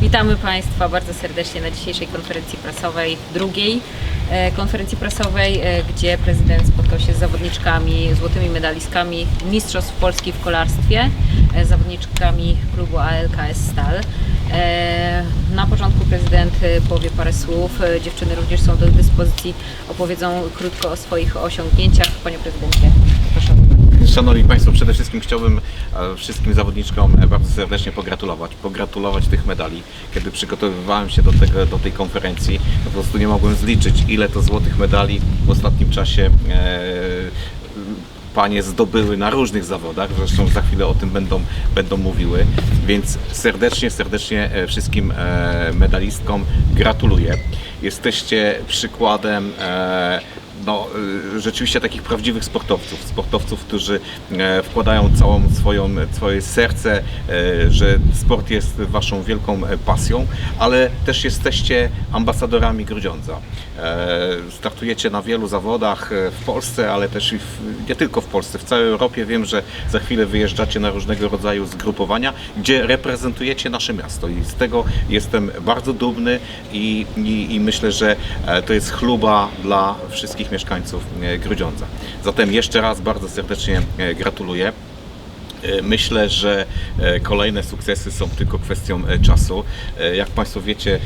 Witamy Państwa bardzo serdecznie na dzisiejszej konferencji prasowej, drugiej e, konferencji prasowej, e, gdzie prezydent spotkał się z zawodniczkami, złotymi medalistkami Mistrzostw Polski w kolarstwie, e, zawodniczkami klubu ALKS Stal. Na początku prezydent powie parę słów, dziewczyny również są do dyspozycji, opowiedzą krótko o swoich osiągnięciach. Panie prezydencie, proszę. Szanowni Państwo, przede wszystkim chciałbym e, wszystkim zawodniczkom bardzo serdecznie pogratulować. Pogratulować tych medali. Kiedy przygotowywałem się do, tego, do tej konferencji, po prostu nie mogłem zliczyć, ile to złotych medali w ostatnim czasie e, panie zdobyły na różnych zawodach, zresztą za chwilę o tym będą, będą mówiły, więc serdecznie, serdecznie e, wszystkim medalistkom gratuluję. Jesteście przykładem no, y, rzeczywiście takich prawdziwych sportowców, sportowców, którzy e, wkładają całą swoją, swoje serce, e, że sport jest waszą wielką e, pasją, ale też jesteście ambasadorami Grudziądza. Startujecie na wielu zawodach w Polsce, ale też w, nie tylko w Polsce, w całej Europie. Wiem, że za chwilę wyjeżdżacie na różnego rodzaju zgrupowania, gdzie reprezentujecie nasze miasto i z tego jestem bardzo dumny i, i, i myślę, że to jest chluba dla wszystkich mieszkańców e, Grudziądza. Zatem jeszcze raz bardzo serdecznie e, gratuluję. E, Myślę, że kolejne sukcesy są tylko kwestią czasu. Jak Państwo wiecie,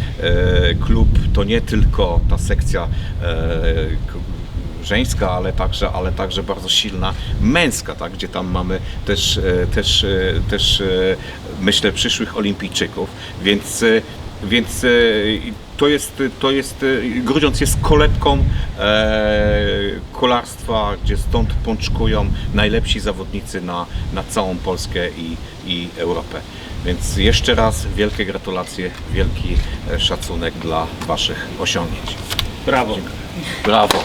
klub to nie tylko ta sekcja żeńska, ale także, ale także bardzo silna męska, tak, gdzie tam mamy też, też, też myślę przyszłych olimpijczyków, więc, więc to jest, to jest, Grudziądz jest kolebką e, kolarstwa, gdzie stąd pączkują najlepsi zawodnicy na, na całą Polskę i, i Europę. Więc jeszcze raz wielkie gratulacje, wielki e, szacunek dla Waszych osiągnięć. Brawo. Brawo!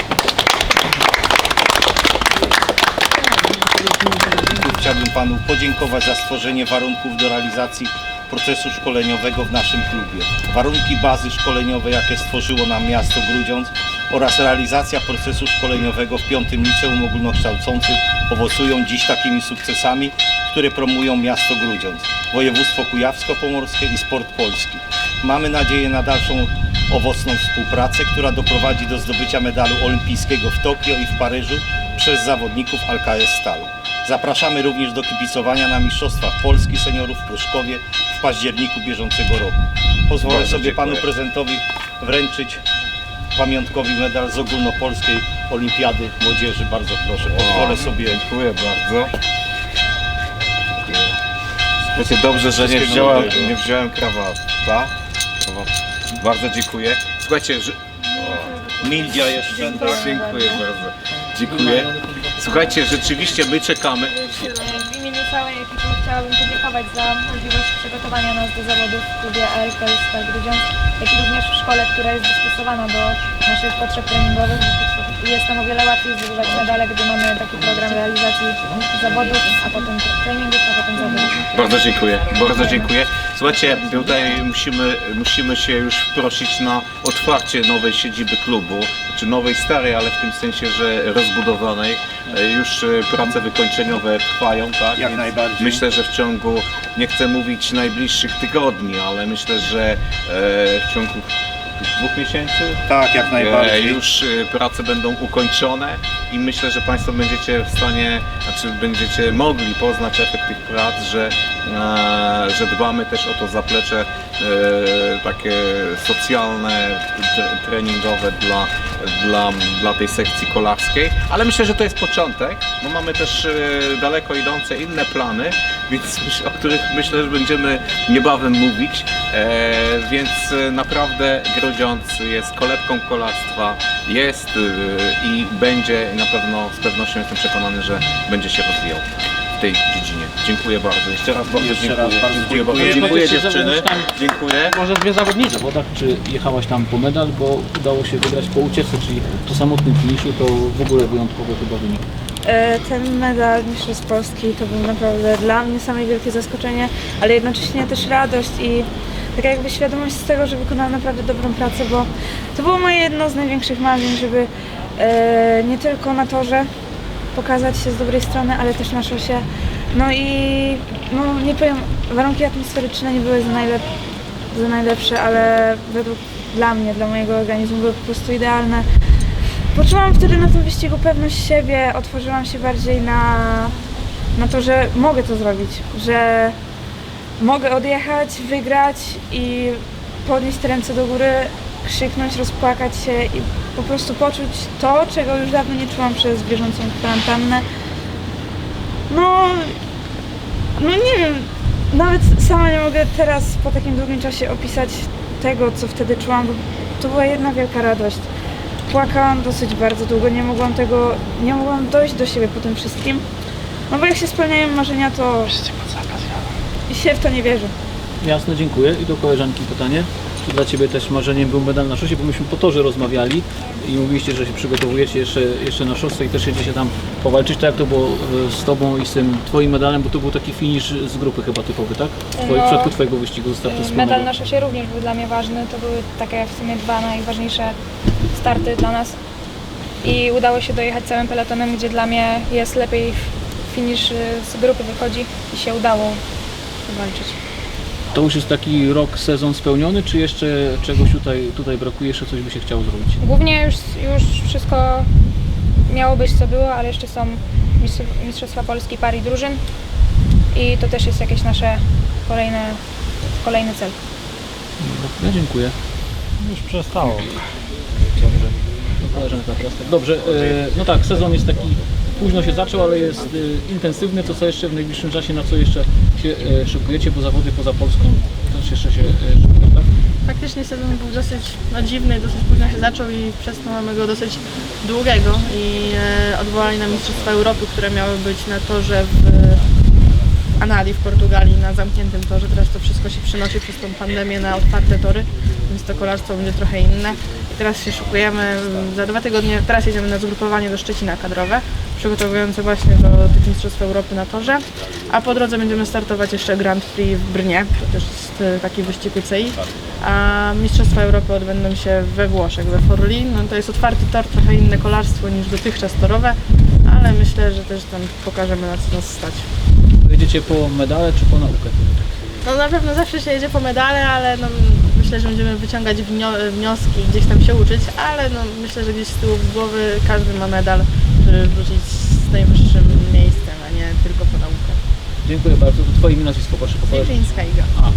Chciałbym Panu podziękować za stworzenie warunków do realizacji procesu szkoleniowego w naszym klubie. Warunki bazy szkoleniowej, jakie stworzyło nam miasto Grudziądz oraz realizacja procesu szkoleniowego w piątym liceum ogólnokształcącym owocują dziś takimi sukcesami, które promują miasto Grudziądz, województwo kujawsko-pomorskie i sport polski. Mamy nadzieję na dalszą owocną współpracę, która doprowadzi do zdobycia medalu olimpijskiego w Tokio i w Paryżu przez zawodników LKS Stal. Zapraszamy również do kibicowania na Mistrzostwach Polski Seniorów w Pruszkowie w październiku bieżącego roku. Pozwolę Bardzo sobie dziękuję. Panu Prezydentowi wręczyć pamiątkowy medal z ogólnopolskiej olimpiady młodzieży. Bardzo proszę. Pozwolę sobie Dziękuję bardzo. Słuchajcie, dobrze, że nie Wszystkiego wziąłem, dobrego. nie wziąłem krawata. Krawat. Bardzo dziękuję. Słuchajcie, że... Mildia jeszcze. Dziękuję bardzo. Dziękuję. Słuchajcie, rzeczywiście my czekamy. W imieniu całej ekipy chciałabym podziękować za możliwość przygotowania nas do zawodów w klubie ALK Grudziądz, jak i również w szkole, która jest dostosowana do naszych potrzeb treningowych. Jest nam o wiele łatwiej zdobywać medale, gdy mamy taki program realizacji zawodów, a potem treningów, a potem zawodów. Bardzo dziękuję, bardzo dziękuję. Słuchajcie, tutaj musimy, musimy się już prosić na otwarcie nowej siedziby klubu, czy nowej starej, ale w tym sensie, że rozbudowanej. E, Już e, prace wykończeniowe trwają, tak? Jak Więc najbardziej. Myślę, że w ciągu, nie chcę mówić najbliższych tygodni, ale myślę, że e, w ciągu dwóch miesięcy Tak, jak E, najbardziej. Już e, prace będą ukończone i myślę, że Państwo będziecie w stanie, znaczy będziecie mogli poznać efekt tych prac, że, e, że dbamy też o to zaplecze e, takie socjalne, tre- treningowe dla, dla, dla tej sekcji kolarskiej, ale myślę, że to jest początek, bo mamy też e, daleko idące inne plany, więc o których myślę, że będziemy niebawem mówić, e, więc e, naprawdę Grudziądz jest kolebką kolarstwa, jest i będzie na pewno z pewnością jestem przekonany, że będzie się rozwijał w tej dziedzinie. Dziękuję bardzo. Jeszcze raz bardzo Jeszcze dziękuję. raz bardzo dziękuję. bardzo. dziękuję. Dziękuję Jeszcze dziewczyny. Dziękuję. Może dwie zawodnice, bo tak czy jechałaś tam po medal, bo udało się wygrać po ucieczce, czyli po samotnym finiszu, to w ogóle wyjątkowy chyba wynik. E, Ten medal Mistrzostw Polski to był naprawdę dla mnie same wielkie zaskoczenie, ale jednocześnie też radość i taka jakby świadomość z tego, że wykonałam naprawdę dobrą pracę, bo to było moje jedno z największych marzeń, żeby e, nie tylko na torze pokazać się z dobrej strony, ale też na szosie. No i no, nie powiem, warunki atmosferyczne nie były za najlepsze za najlepsze, ale według dla mnie, dla mojego organizmu były po prostu idealne. Poczułam wtedy na tym wyścigu pewność siebie, otworzyłam się bardziej na, na to, że mogę to zrobić, że mogę odjechać, wygrać i podnieść te ręce do góry, krzyknąć, rozpłakać się i po prostu poczuć to, czego już dawno nie czułam przez bieżącą kwarantannę. No, no nie wiem, nawet sama nie mogę teraz po takim długim czasie opisać tego, co wtedy czułam, bo to była jedna wielka radość. Płakałam dosyć bardzo długo, nie mogłam tego, nie mogłam dojść do siebie po tym wszystkim. No bo jak się spełniają marzenia, to się w to nie wierzy. Jasne, dziękuję. I do koleżanki pytanie. Dla Ciebie też marzeniem był medal na szosie? Bo myśmy po torze rozmawiali i mówiliście, że się przygotowujecie jeszcze, jeszcze na szosę i też jedziecie tam powalczyć. Tak jak to było e, z Tobą i z tym Twoim medalem, bo to był taki finisz z grupy chyba typowy, tak? Twoi, No, w przypadku Twojego wyścigu startu Medal wspólnego. na szosie również był dla mnie ważny. To były takie w sumie dwa najważniejsze starty dla nas. I udało się dojechać całym peletonem, gdzie dla mnie jest lepiej finisz y, z grupy wychodzi i się udało walczyć. To już jest taki rok, sezon spełniony, czy jeszcze czegoś tutaj, tutaj brakuje, jeszcze coś by się chciało zrobić? Głównie już, już wszystko miało być co było, ale jeszcze są mistrz- Mistrzostwa Polski par i drużyn i to też jest jakieś nasze kolejne, kolejny cel. Ja dziękuję. Już przestało. Dobrze. No. Dobrze, e, no tak, sezon jest taki, późno się zaczął, ale jest e, intensywny. To co jeszcze w najbliższym czasie, na co jeszcze się e, szykujecie, bo zawody poza Polską też jeszcze się e, szykują, tak? Faktycznie sezon był dosyć no, dziwny, dosyć późno się zaczął i przez to mamy go dosyć długiego i e, odwołali na Mistrzostwa Europy, które miały być na torze w Anali w Portugalii na zamkniętym torze. Teraz to wszystko się przenosi przez tą pandemię na otwarte tory, więc to kolarstwo będzie trochę inne. I teraz się szykujemy, mm, za dwa tygodnie, teraz jedziemy na zgrupowanie do Szczecina kadrowe, przygotowujące właśnie do tych Mistrzostw Europy na torze, a po drodze będziemy startować jeszcze Grand Prix w Brnie, to też jest e, taki wyścig UCI, a Mistrzostwa Europy odbędą się we Włoszech, we Forlì. No to jest otwarty tor, trochę inne kolarstwo niż dotychczas torowe, ale myślę, że też tam pokażemy na co nas stać. Jedziecie po medale czy po naukę? No na pewno zawsze się jedzie po medale, ale no, myślę, że będziemy wyciągać wnio- wnioski, gdzieś tam się uczyć, ale no, myślę, że gdzieś z tyłu głowy każdy ma medal, wrócić z najwyższym miejscem, a nie tylko po naukę. Dziękuję bardzo. To Twoje imię, nazwisko proszę poproszę. Wieczyńska Iga. A,